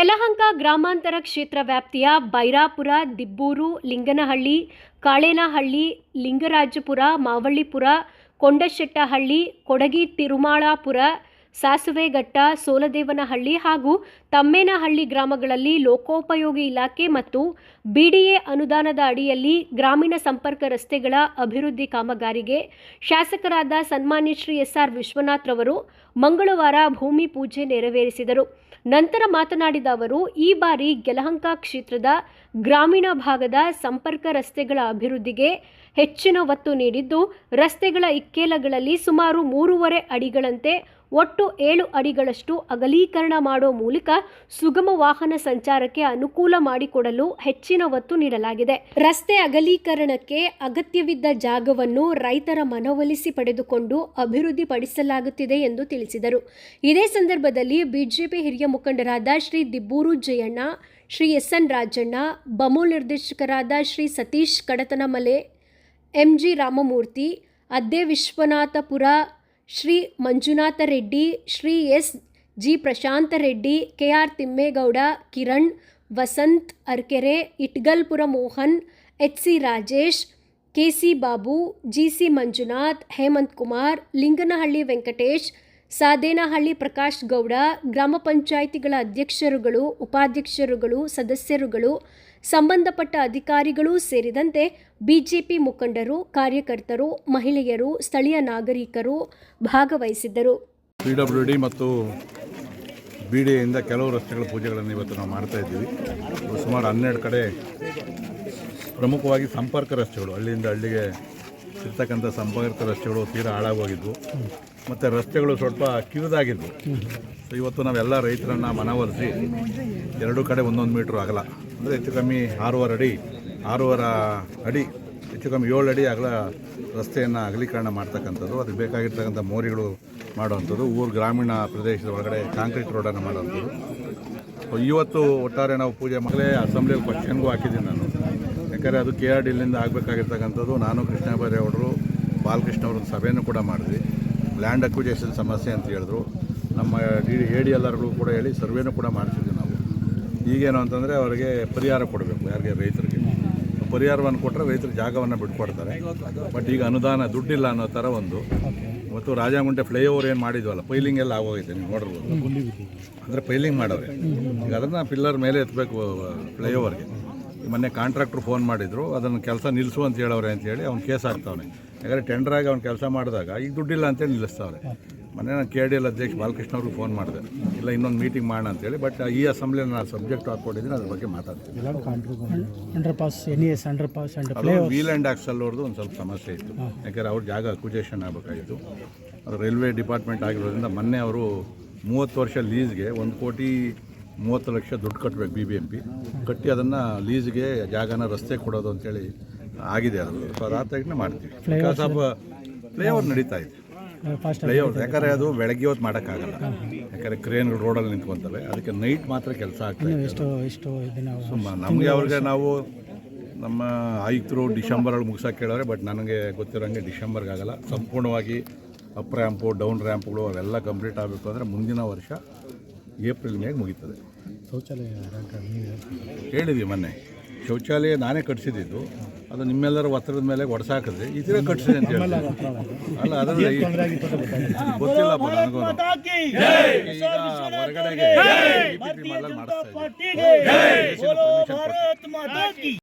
ಯಲಹಂಕ ಗ್ರಾಮಾಂತರ ಕ್ಷೇತ್ರ ವ್ಯಾಪ್ತಿಯ ಬೈರಾಪುರ ದಿಬ್ಬೂರು ಲಿಂಗನಹಳ್ಳಿ ಕಾಳೇನಹಳ್ಳಿ ಲಿಂಗರಾಜಪುರ ಮಾವಳ್ಳಿಪುರ ಕೊಂಡಶೆಟ್ಟಹಳ್ಳಿ ಕೊಡಗಿ ತಿರುಮಾಳಾಪುರ ಸಾಸುವೆಘಟ್ಟ ಸೋಲದೇವನಹಳ್ಳಿ ಹಾಗೂ ತಮ್ಮೇನಹಳ್ಳಿ ಗ್ರಾಮಗಳಲ್ಲಿ ಲೋಕೋಪಯೋಗಿ ಇಲಾಖೆ ಮತ್ತು ಬಿಡಿಎ ಅನುದಾನದ ಅಡಿಯಲ್ಲಿ ಗ್ರಾಮೀಣ ಸಂಪರ್ಕ ರಸ್ತೆಗಳ ಅಭಿವೃದ್ಧಿ ಕಾಮಗಾರಿಗೆ ಶಾಸಕರಾದ ಸನ್ಮಾನ್ಯ ಶ್ರೀ ಎಸ್ ಆರ್ ವಿಶ್ವನಾಥ್ ರವರು ಮಂಗಳವಾರ ಭೂಮಿ ಪೂಜೆ ನೆರವೇರಿಸಿದರು. ನಂತರ ಮಾತನಾಡಿದ ಅವರು, ಈ ಬಾರಿ ಗೆಲಹಂಕ ಕ್ಷೇತ್ರದ ಗ್ರಾಮೀಣ ಭಾಗದ ಸಂಪರ್ಕ ರಸ್ತೆಗಳ ಅಭಿವೃದ್ಧಿಗೆ ಹೆಚ್ಚಿನ ಒತ್ತು ನೀಡಿದ್ದು, ರಸ್ತೆಗಳ ಇಕ್ಕೆಲಗಳಲ್ಲಿ ಸುಮಾರು ಮೂರುವರೆ ಅಡಿಗಳಂತೆ ಒಟ್ಟು ಏಳು ಅಡಿಗಳಷ್ಟು ಅಗಲೀಕರಣ ಮಾಡುವ ಮೂಲಕ ಸುಗಮ ವಾಹನ ಸಂಚಾರಕ್ಕೆ ಅನುಕೂಲ ಮಾಡಿಕೊಡಲು ಹೆಚ್ಚಿನ ಒತ್ತು ನೀಡಲಾಗಿದೆ. ರಸ್ತೆ ಅಗಲೀಕರಣಕ್ಕೆ ಅಗತ್ಯವಿದ್ದ ಜಾಗವನ್ನು ರೈತರ ಮನವೊಲಿಸಿ ಪಡೆದುಕೊಂಡು ಅಭಿವೃದ್ಧಿಪಡಿಸಲಾಗುತ್ತಿದೆ ಎಂದು ತಿಳಿಸಿದರು. ಇದೇ ಸಂದರ್ಭದಲ್ಲಿ ಬಿಜೆಪಿ ಹಿರಿಯ ಮುಖಂಡರಾದ ಶ್ರೀ ದಿಬ್ಬೂರು ಜಯಣ್ಣ, ಶ್ರೀ ಎಸ್ ಎನ್ ರಾಜಣ್ಣ, ಬಮೋ ನಿರ್ದೇಶಕರಾದ Shri Satish Kadatanamale M G Ramamurthy, ಅದ್ದೆ Vishwanathapura Shri Manjunatha Reddy, Shri S G Prashanta Reddy, K R Thimmegowda, Kiran, Vasanth Arkere, Itgalpura Mohan, H C Rajesh, K C Babu, G C Manjunath, Hemanth Kumar, Linganahalli Venkatesh Sadenahalli Prakash Gowda, ಗ್ರಾಮ ಪಂಚಾಯಿತಿಗಳ ಅಧ್ಯಕ್ಷರುಗಳು, ಉಪಾಧ್ಯಕ್ಷರುಗಳು, ಸದಸ್ಯರುಗಳು, ಸಂಬಂಧಪಟ್ಟ ಅಧಿಕಾರಿಗಳೂ ಸೇರಿದಂತೆ BJP ಮುಖಂಡರು, ಕಾರ್ಯಕರ್ತರು, ಮಹಿಳೆಯರು, ಸ್ಥಳೀಯ ನಾಗರಿಕರು ಭಾಗವಹಿಸಿದ್ದರು. ಡಬ್ಲ್ಯೂ ಮತ್ತು ಬಿ ಕೆಲವು ರಸ್ತೆಗಳ ಪೂಜೆಗಳನ್ನು ಇವತ್ತು ನಾವು ಮಾಡ್ತಾ ಇದ್ದೀವಿ. ಸುಮಾರು ಹನ್ನೆರಡು ಕಡೆ ಪ್ರಮುಖವಾಗಿ ಸಂಪರ್ಕ ರಸ್ತೆಗಳು, ಹಳ್ಳಿಯಿಂದ ಹಳ್ಳಿಗೆ ಇರ್ತಕ್ಕಂಥ ಸಂಪರ್ಕ ರಸ್ತೆಗಳು ತೀರಾ ಹಾಳಾಗೋಗಿದ್ವು. ಮತ್ತು ರಸ್ತೆಗಳು ಸ್ವಲ್ಪ ಕಿರಿದಾಗಿದ್ವು. ಸೊ ಇವತ್ತು ನಾವೆಲ್ಲ ರೈತರನ್ನು ಮನವರಿಸಿ ಎರಡೂ ಕಡೆ ಒಂದೊಂದು ಮೀಟ್ರ್ ಅಗಲ. ಅಂದರೆ ಹೆಚ್ಚು ಕಮ್ಮಿ ಆರೂವರೆ ಅಡಿ ಆರೂವರೆ ಅಡಿ, ಹೆಚ್ಚು ಕಮ್ಮಿ ಏಳು ಅಡಿ ಅಗಲ ರಸ್ತೆಯನ್ನು ಅಗಲೀಕರಣ ಮಾಡ್ತಕ್ಕಂಥದ್ದು. ಅದಕ್ಕೆ ಬೇಕಾಗಿರ್ತಕ್ಕಂಥ ಮೋರಿಗಳು ಮಾಡುವಂಥದ್ದು. ಊರು ಗ್ರಾಮೀಣ ಪ್ರದೇಶದ ಒಳಗಡೆ ಕಾಂಕ್ರೀಟ್ ರೋಡನ್ನು ಮಾಡುವಂಥದ್ದು. ಇವತ್ತು ಒಟ್ಟಾರೆ ನಾವು ಪೂಜೆ ಮಗಳೇ ಅಸೆಂಬ್ಲಿಯಲ್ಲಿ ಕ್ವಶನ್ಗೂ ಹಾಕಿದ್ದೀನಿ ನಾನು. ಯಾಕಂದರೆ ಅದು ಕೆ ಆರ್ ಡಿಲಿಂದ ಆಗಬೇಕಾಗಿರ್ತಕ್ಕಂಥದ್ದು. ನಾನು ಕೃಷ್ಣ ಬೈರೇಗೌಡರು ಬಾಲಕೃಷ್ಣ ಅವರೊಂದು ಸಭೆಯನ್ನು ಕೂಡ ಮಾಡಿದ್ವಿ. ಲ್ಯಾಂಡ್ ಅಕ್ವಿಜೇಷನ್ ಸಮಸ್ಯೆ ಅಂತ ಹೇಳಿದ್ರು. ನಮ್ಮ ಡಿ ಎ ಡಿ ಎಲ್ಲರ್ಗಳು ಕೂಡ ಹೇಳಿ ಸರ್ವೇನೂ ಕೂಡ ಮಾಡಿಸಿದ್ವಿ ನಾವು. ಈಗೇನು ಅಂತಂದರೆ ಅವರಿಗೆ ಪರಿಹಾರ ಕೊಡಬೇಕು ಯಾರಿಗೆ ರೈತರಿಗೆ. ಪರಿಹಾರವನ್ನು ಕೊಟ್ಟರೆ ರೈತರು ಜಾಗವನ್ನು ಬಿಟ್ಕೊಡ್ತಾರೆ. ಬಟ್ ಈಗ ಅನುದಾನ ದುಡ್ಡಿಲ್ಲ ಅನ್ನೋ ಥರ ಒಂದು. ಮತ್ತು ರಾಜಾಗುಂಟೆ ಫ್ಲೈಓವರ್ ಏನು ಮಾಡಿದ್ವಲ್ಲ ಪೈಲಿಂಗ್ ಎಲ್ಲ ಆಗೋಗೈತೆ ನೀವು ನೋಡಿರ್ಬೋದು. ಅಂದರೆ ಪೈಲಿಂಗ್ ಮಾಡೋರೆ ಈಗ ಅದನ್ನು ಪಿಲ್ಲರ್ ಮೇಲೆ ಎತ್ತಬೇಕು ಫ್ಲೈಓವರ್ಗೆ. ಮೊನ್ನೆ ಕಾಂಟ್ರಾಕ್ಟ್ರು ಫೋನ್ ಮಾಡಿದ್ರು ಅದನ್ನು ಕೆಲಸ ನಿಲ್ಲಿಸು ಅಂತ ಹೇಳವ್ರೆ ಅಂತೇಳಿ ಅವ್ನು ಕೇಸ್ ಹಾಕ್ತಾವನೆ. ಯಾಕಂದರೆ ಟೆಂಡರಾಗಿ ಅವ್ನು ಕೆಲಸ ಮಾಡಿದಾಗ ಈಗ ದುಡ್ಡಿಲ್ಲ ಅಂತೇಳಿ ನಿಲ್ಲಿಸ್ತಾವ್ರೆ. ಮೊನ್ನೆ ನಾನು ಕೆ ಡಿ ಎಲ್ ಅಧ್ಯಕ್ಷ ಬಾಲಕೃಷ್ಣ ಅವ್ರಿಗೆ ಫೋನ್ ಮಾಡಿದೆ. ಇಲ್ಲ ಇನ್ನೊಂದು ಮೀಟಿಂಗ್ ಮಾಡೋಣ ಅಂತೇಳಿ ಬಟ್ ಈ ಅಸೆಂಬ್ಲಿ ನಾನು ಸಬ್ಜೆಕ್ಟ್ ಹಾಕ್ಕೊಟ್ಟಿದ್ದೀನಿ ಅದ್ರ ಬಗ್ಗೆ ಮಾತಾಡ್ತೀನಿ. ವೀಲ್ ಆ್ಯಂಡ್ ಆಕ್ಸಲ್ ಅವ್ರದ್ದು ಒಂದು ಸ್ವಲ್ಪ ಸಮಸ್ಯೆ ಇತ್ತು. ಯಾಕಂದರೆ ಅವ್ರ ಜಾಗ ಅಕ್ವಿಜೇಷನ್ ಆಗಬೇಕಾಗಿತ್ತು. ಅದು ರೈಲ್ವೆ ಡಿಪಾರ್ಟ್ಮೆಂಟ್ ಆಗಿರೋದ್ರಿಂದ ಮೊನ್ನೆ ಅವರು ಮೂವತ್ತು ವರ್ಷ ಲೀಸ್ಗೆ ಒಂದು ಕೋಟಿ ಮೂವತ್ತು ಲಕ್ಷ ದುಡ್ಡು ಕಟ್ಟಬೇಕು ಬಿ ಬಿ ಎಂ ಪಿ ಕಟ್ಟಿ ಅದನ್ನು ಲೀಸ್ಗೆ ಜಾಗನ ರಸ್ತೆ ಕೊಡೋದು ಅಂತೇಳಿ ಆಗಿದೆ ಅದು. ಸೊ ಅದಾದ ಮಾಡ್ತೀವಿ. ಆಫ್ ಫ್ಲೈಓವರ್ ನಡೀತಾ ಇದೆ. ಫ್ಲೈಓವರ್ ಯಾಕಂದರೆ ಅದು ಬೆಳಗ್ಗೆ ಹೊತ್ತು ಮಾಡೋಕ್ಕಾಗಲ್ಲ. ಯಾಕಂದರೆ ಕ್ರೇನ್ಗಳು ರೋಡಲ್ಲಿ ನಿಂತ್ಕೊತವೆ. ಅದಕ್ಕೆ ನೈಟ್ ಮಾತ್ರ ಕೆಲಸ ಆಗ್ತದೆ ಸುಮ್ಮ ನಮಗೆ ಅವ್ರಿಗೆ ನಾವು ನಮ್ಮ ಆಯುಕ್ತರು ಡಿಸೆಂಬರಲ್ಲಿ ಮುಗಿಸೋಕೆ ಕೇಳಿದ್ರೆ ಬಟ್ ನನಗೆ ಗೊತ್ತಿರೋಂಗೆ ಡಿಸೆಂಬರ್ಗೆ ಆಗಲ್ಲ ಸಂಪೂರ್ಣವಾಗಿ ಅಪ್ ರ್ಯಾಂಪು ಡೌನ್ ರ್ಯಾಂಪ್ಗಳು ಅವೆಲ್ಲ ಕಂಪ್ಲೀಟ್ ಆಗಬೇಕು ಅಂದರೆ ಮುಂದಿನ ವರ್ಷ ಏಪ್ರಿಲ್ ಮೇಗೆ ಮುಗೀತದೆ. ಶೌಚಾಲಯ ಹೇಳಿದ್ವಿ ಮೊನ್ನೆ. ಶೌಚಾಲಯ ನಾನೇ ಕಟ್ಸಿದ್ದು. ಅದು ನಿಮ್ಮೆಲ್ಲರ ಒತ್ತಡದ ಮೇಲೆ ಒಡಸಾಕದ್ರಿ ಈ ಥರ ಕಟ್ಸಿದೆ ಅಂತ ಹೇಳಿ ಅಲ್ಲ ಅದರಲ್ಲಿ ಗೊತ್ತಿಲ್ಲಪ್ಪ ನನಗೂ. ಈಗ ಹೊರಗಡೆಗೆ ಮಾಡಿಸ್ತಾ ಇದ್ದೀವಿ.